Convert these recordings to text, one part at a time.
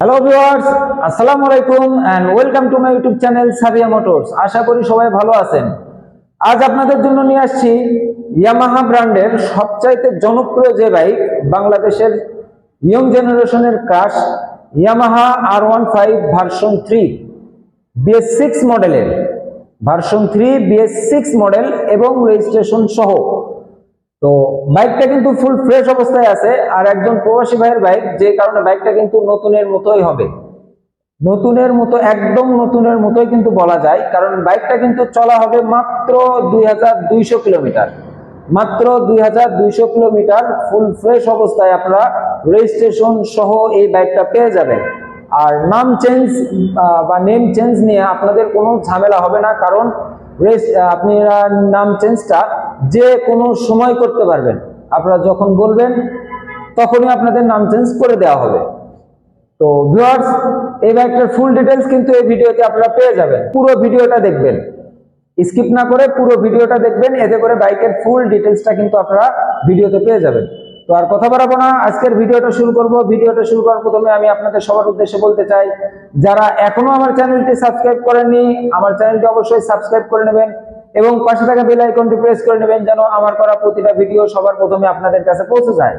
Hello viewers আসসালামু আলাইকুম and welcome to my YouTube channel Sabiya motors আশা করি সবাই ভালো আছেন। আজ আপনাদের জন্য নিয়ে আসছি ইয়ামাহা ব্র্যান্ডের সবচাইতে জনপ্রিয় যে বাইক বাংলাদেশের ইয়ং জেনারেশনের crush Yamaha R one five version three BS six মডেলের version three BS six model এবং রেজিস্ট্রেশন সহ তো বাইকটা কিন্তু ফুল ফ্রেশ অবস্থায় আছে, আর একজন প্রবাসী ভাইয়ের বাইক যে কারণে বাইকটা কিন্তু নতুনের মতোই হবে। নতুনের মতো, একদম নতুনের মতোই কিন্তু বলা যায়, কারণ বাইকটা কিন্তু চলা হবে মাত্র দুই হাজার দুইশো কিলোমিটার। মাত্র দুই হাজার দুইশো কিলোমিটার ফুল ফ্রেশ অবস্থায় আপনারা রেজিস্ট্রেশন সহ এই বাইকটা পেয়ে যাবেন। আর নাম চেঞ্জ বা নেম চেঞ্জ নিয়ে আপনাদের কোনো ঝামেলা হবে না, কারণ আপনারা নাম চেঞ্জটা যে কোনো সময় করতে পারবেন। আপনারা যখন বলবেন, তখনই আপনাদের নাম চেঞ্জ করে দেওয়া হবে। তো ভিউয়ার্স এই বাইকটার ফুল ডিটেলস কিন্তু এই ভিডিওতে আপনারা পেয়ে যাবেন। পুরো ভিডিওটা দেখবেন। স্কিপ না করে পুরো ভিডিওটা দেখবেন। এতে করে বাইকের ফুল ডিটেলসটা কিন্তু আপনারা ভিডিওতে পেয়ে যাবেন। তো আর কথা বাড়াবো না। আজকের ভিডিওটা শুরু করব। ভিডিওটা শুরু করার প্রথমে আমি আপনাদের সবার উদ্দেশ্যে বলতে চাই, যারা এখনও আমার চ্যানেলটি সাবস্ক্রাইব করেননি, আমার চ্যানেলটি অবশ্যই সাবস্ক্রাইব করে নেবেন। এবং পাশে থাকা বেল আইকনটি প্রেস করে নেবেন যেন আমার করা প্রতিটা ভিডিও সবার প্রথমে আপনাদের কাছে পৌঁছে যায়।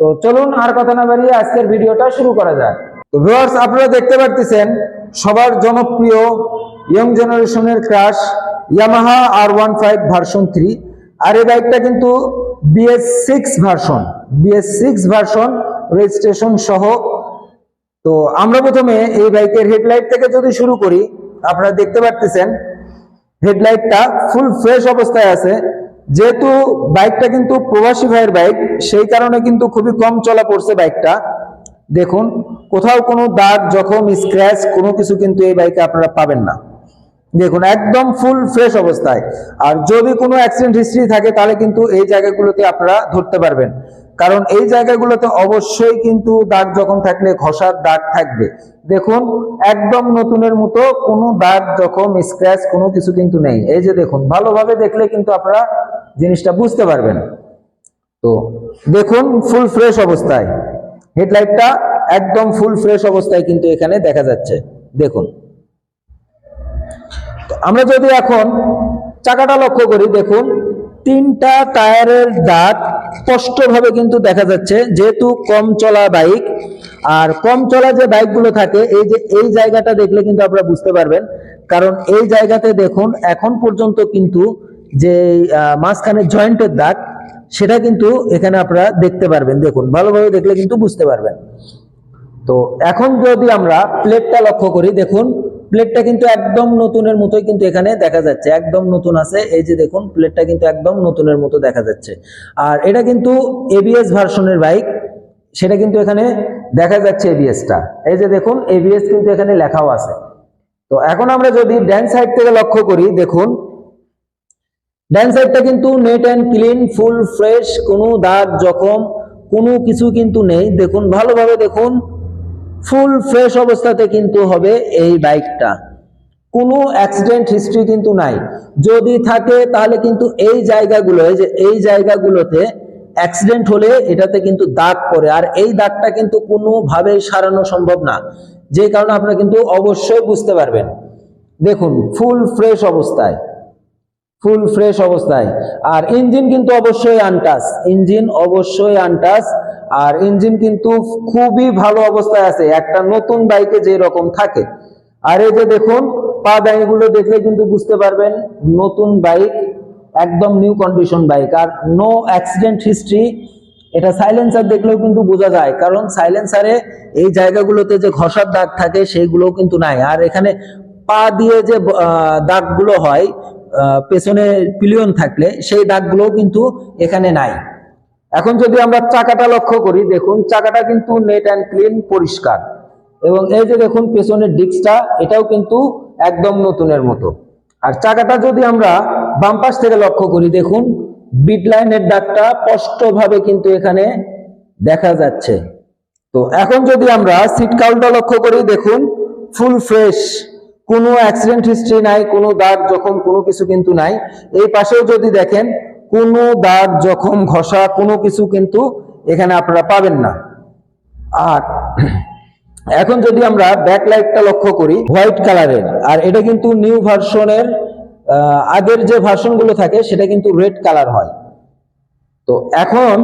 তো চলুন আর কথা না বাড়িয়ে আজকের ভিডিওটা শুরু করা যাক। তো ভিউয়ার্স আপনারা দেখতে পারতেছেন, সবার জনপ্রিয় ইয়ং জেনারেশনের crush Yamaha R one five version three আর এই বাইকটা কিন্তু BS six version BS six version registration সহ। তো আমরা প্রথমে এই বাইকের হেডলাইট থেকে যদি শুরু করি, আপনারা দেখতে পারতেছেন হেডলাইটটা ফুল ফ্রেশ অবস্থায় আছে। যেহেতু বাইকটা কিন্তু প্রবাসী ভাইয়ের বাইক, সেই কারণে কিন্তু খুবই কম চলা পড়ছে বাইকটা। দেখুন, কোথাও কোনো দাগ, জখম স্ক্র্যাচ কোনো কিছু কিন্তু এই বাইকে আপনারা পাবেন না। দেখুন, একদম ফুল ফ্রেশ অবস্থায়। আর যদি কোনো অ্যাক্সিডেন্ট হিস্ট্রি থাকে, তাহলে কিন্তু এই জায়গাগুলোতে আপনারা ধরতে পারবেন। কারণ এই জায়গাগুলোতে অবশ্যই কিন্তু দাগ যখন থাকলে, ঘষার দাগ থাকবে। দেখুন, একদম নতুনের মতো কোনো দাগ জখম স্ক্র্যাচ কোনো কিছু কিন্তু নেই। এই যে দেখুন, ভালোভাবে দেখলে কিন্তু আপনারা জিনিসটা বুঝতে পারবেন। তো দেখুন ফুল ফ্রেশ অবস্থায়। হেডলাইটটা একদম ফুল ফ্রেশ অবস্থায় কিন্তু এখানে দেখা যাচ্ছে। দেখুন। আমরা যদি এখন চাকাটা লক্ষ্য করি, দেখুন, তিনটা টায়ারের দাগ স্পষ্টভাবে কিন্তু দেখা যাচ্ছে, যেহেতু কম চলা বাইক, আর কম চলা যে বাইকগুলো থাকে, এই যে, এই জায়গাটা দেখলে কিন্তু আপনারা বুঝতে পারবেন, কারণ এই জায়গাতে দেখুন, এখন পর্যন্ত কিন্তু যে মাঝখানে জয়েন্টের দাগ, সেটা কিন্তু এখানে আপনারা দেখতে পারবেন, দেখুন, ভালোভাবে দেখলে কিন্তু বুঝতে পারবেন। তো এখন যদি আমরা প্লেটটা লক্ষ্য করি, দেখুন প্লেটটা কিন্তু একদম নতুনের মতোই কিন্তু এখানে দেখা যাচ্ছে, একদম নতুন আছে। এই যে দেখুন প্লেটটা কিন্তু একদম নতুনের মতো দেখা যাচ্ছে। আর এটা কিন্তু এবিএস ভার্সনের বাইক, সেটা কিন্তু এখানে দেখা যাচ্ছে এবিএসটা এই যে দেখুন এবিএস কিন্তু এখানে লেখাও আছে। তো এখন আমরা যদি ড্যান সাইড থেকে লক্ষ্য করি, দেখুন ডান সাইডটা কিন্তু net and clean full fresh কোনো দাগ, জখম, কোনো কিছু কিন্তু নেই। দেখুন, ভালোভাবে দেখুন ফুল ফ্রেশ অবস্থাতে কিন্তু হবে এই বাইকটা। কোনো অ্যাক্সিডেন্ট হিস্ট্রি কিন্তু নাই। যদি থাকে, তাহলে কিন্তু এই জায়গাগুলো যে এই জায়গাগুলোতে অ্যাক্সিডেন্ট হলে এটাতে কিন্তু দাগ পড়ে। আর এই দাগটা কিন্তু কোনোভাবেই সারানো সম্ভব না। যে কারণে আপনারা কিন্তু অবশ্যই বুঝতে পারবেন। দেখুন, ফুল ফ্রেশ অবস্থায়। ফুল ফ্রেশ অবস্থায়। আর ইঞ্জিন কিন্তু অবশ্যই আনটাস। ইঞ্জিন অবশ্যই আনটাস। আর ইঞ্জিন কিন্তু খুবই ভালো অবস্থায় আছে। একটা নতুন বাইকে যে রকম থাকে। আর এই যে দেখুন, পা দাঁড়িগুলো দেখলে কিন্তু বুঝতে পারবেন, নতুন বাইক, একদম নিউ কন্ডিশন বাইক। আর নো অ্যাক্সিডেন্ট হিস্ট্রি এটা সাইলেন্সার দেখলেও কিন্তু বোঝা যায়। কারণ সাইলেন্সারে এই জায়গাগুলোতে যে ঘষার দাগ থাকে, সেইগুলোও কিন্তু নাই। আর এখানে পা দিয়ে যে দাগগুলো হয় পেছনে পিলিয়ন থাকলে সেই দাগগুলোও কিন্তু এখানে নাই। এখন যদি আমরা চাকাটা লক্ষ্য করি, দেখুন, চাকাটা কিন্তু নেট অ্যান্ড ক্লিন পরিষ্কার। এবং এই যে দেখুন, পেছনের ডিস্কটা এটাও কিন্তু একদম নতুনের মতো। আর চাকাটা যদি আমরা বাম থেকে লক্ষ্য করি, দেখুন বিট লাইনের দাগটা স্পষ্টভাবে কিন্তু এখানে দেখা যাচ্ছে। তো এখন যদি আমরা সিট কাউন্টটা লক্ষ্য করি, দেখুন ফুল ফ্রেশ কোনো অ্যাক্সিডেন্ট হিস্ট্রি নাই, কোনো দাগ জখম কোনো কিছু কিন্তু নাই। এই পাশেও যদি দেখেন, কোনো দাগ জখম, ঘষা কোনো কিছু কিন্তু এখানে আপনারা পাবেন না। আর এখন যদি আমরা ব্যাকলাইটটা লক্ষ্য করি, হোয়াইট কালারের, আর এটা কিন্তু নিউ ভার্সনের আগের যে ভার্সনগুলো থাকে, সেটা কিন্তু রেড কালার হয়। তো এখন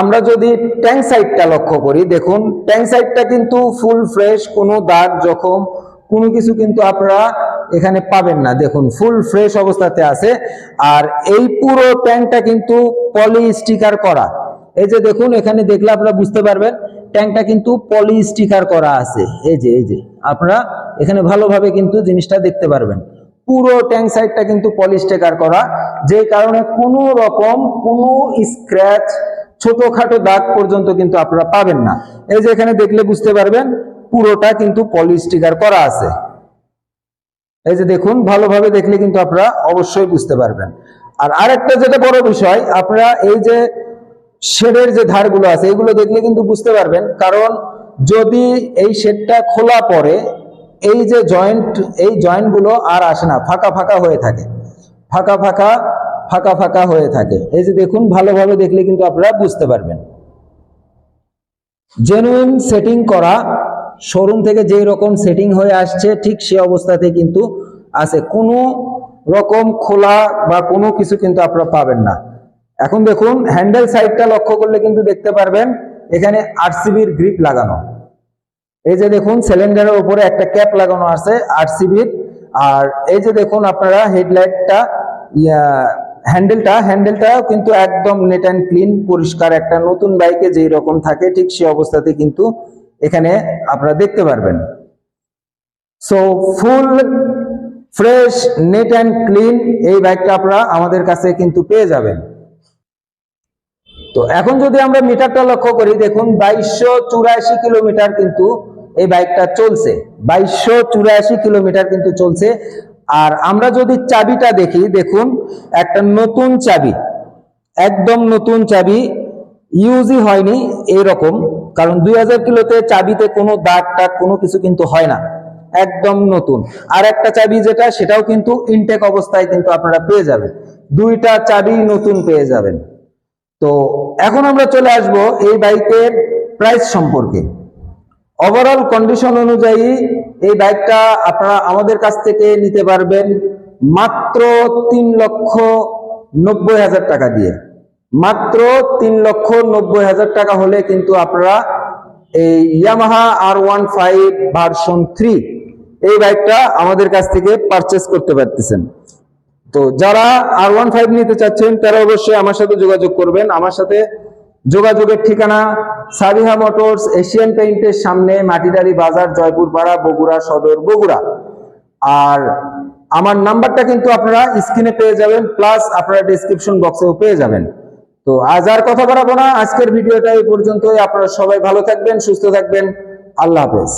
আমরা যদি ট্যাঙ্ক সাইডটা লক্ষ্য করি, দেখুন, ট্যাঙ্ক সাইডটা কিন্তু ফুল ফ্রেশ, কোনো দাগ জখম কোনো কিছু কিন্তু আপনারা এখানে পাবেন না। দেখুন ফুল ফ্রেশ অবস্থাতে আছে। আর এই পুরো ট্যাঙ্কটা কিন্তু পলি স্টিকার করা। এই যে দেখুন, এখানে দেখলে আপনারা বুঝতে পারবেন ট্যাঙ্কটা কিন্তু পলি স্টিকার করা আছে। এই যে এই যে, আপনারা এখানে ভালোভাবে কিন্তু জিনিসটা দেখতে পারবেন। পুরো ট্যাঙ্ক সাইডটা কিন্তু পলিস্টেকার করা। যে কারণে কোনো রকম, কোনো স্ক্র্যাচ ছোটখাটো দাগ পর্যন্ত কিন্তু আপনারা পাবেন না। এই যে এখানে দেখলে বুঝতে পারবেন পুরোটা কিন্তু পলিস্টিকার করা আছে। এই যে দেখুন, ভালোভাবে দেখলে কিন্তু আপনারা অবশ্যই বুঝতে পারবেন। আর আরেকটা যেটা বড় বিষয়, আপনারা এই যে শেডের যে ধারগুলো আছে, এগুলো দেখলে কিন্তু বুঝতে পারবেন। কারণ যদি এই শেডটা খোলা পরে এই যে জয়েন্ট এই জয়েন্টগুলো আর আসে না, ফাঁকা ফাঁকা হয়ে থাকে। ফাঁকা ফাঁকা ফাঁকা ফাঁকা হয়ে থাকে। এই যে দেখুন, ভালোভাবে দেখলে কিন্তু আপনারা বুঝতে পারবেন। জেনুইন সেটিং করা শোরুম থেকে যেই রকম সেটিং হয়ে আসছে, ঠিক সে অবস্থাতে কিন্তু আছে। কোনো রকম খোলা বা কোনো কিছু কিন্তু আপনারা পাবেন না। এখন দেখুন হ্যান্ডেল সাইডটা লক্ষ্য করলে কিন্তু দেখতে পারবেন, এখানে আরসিবির গ্রিপ লাগানো। এই যে দেখুন সিলিন্ডারের উপরে একটা ক্যাপ লাগানো আছে আরসিবির আর এই যে দেখুন, আপনারা হেডলাইটটা হ্যান্ডেলটা হ্যান্ডেলটাও কিন্তু একদম নেট অ্যান্ড ক্লিন পরিষ্কার। একটা নতুন বাইকে যেই রকম থাকে, ঠিক সেই অবস্থাতে কিন্তু এখানে আপনারা দেখতে পারবেন। So full fresh net and clean এই বাইকটা আপনারা আমাদের কাছে কিন্তু পেয়ে যাবেন। তো এখন যদি আমরা মিটারটা লক্ষ্য করি, দেখুন বাইশশো চুরাশি কিলোমিটার কিন্তু এই বাইকটা চলছে। বাইশশো চুরাশি কিলোমিটার কিন্তু চলছে। আর আমরা যদি চাবিটা দেখি, দেখুন একটা নতুন চাবি, একদম নতুন চাবি ইউজই হয়নি, এইরকম। কারণ দুই হাজার কিলোতে চাবিতে কোনো দাগ টাগ কোনো কিছু কিন্তু হয় না। একদম নতুন। আর একটা চাবি যেটা, সেটাও কিন্তু ইনটেক অবস্থায় কিন্তু আপনারা পেয়ে যাবেন। দুইটা চাবি নতুন পেয়ে যাবেন। তো এখন আমরা চলে আসব এই বাইকের প্রাইস সম্পর্কে। ওভারঅল কন্ডিশন অনুযায়ী এই বাইকটা আপনারা আমাদের কাছ থেকে নিতে পারবেন মাত্র তিন লক্ষ নব্বই হাজার টাকা দিয়ে। মাত্র তিন লক্ষ নব্বই হাজার টাকা হলে কিন্তু আপনারা এই Yamaha R one five version three এই বাইকটা আমাদের কাছ থেকে পারচেস করতে পারতেছেন। তো যারা আর ওয়ান ফাইভ নিতে চাচ্ছেন, তারা অবশ্যই আমার সাথে যোগাযোগ করবেন। আমার সাথে যোগাযোগের ঠিকানা সাবিহা মোটরস এশিয়ান পেইন্টের সামনে মাটিডারি বাজার জয়পুর পাড়া বগুড়া সদর, বগুড়া। আর আমার নাম্বারটা কিন্তু আপনারা স্ক্রিনে পেয়ে যাবেন, প্লাস আপনারা ডিসক্রিপশন বক্সেও পেয়ে যাবেন। তো আজ আর কথা বাড়াবো না। আজকের ভিডিওটা এই পর্যন্তই। আপনারা সবাই ভালো থাকবেন, সুস্থ থাকবেন। আল্লাহ হাফেজ।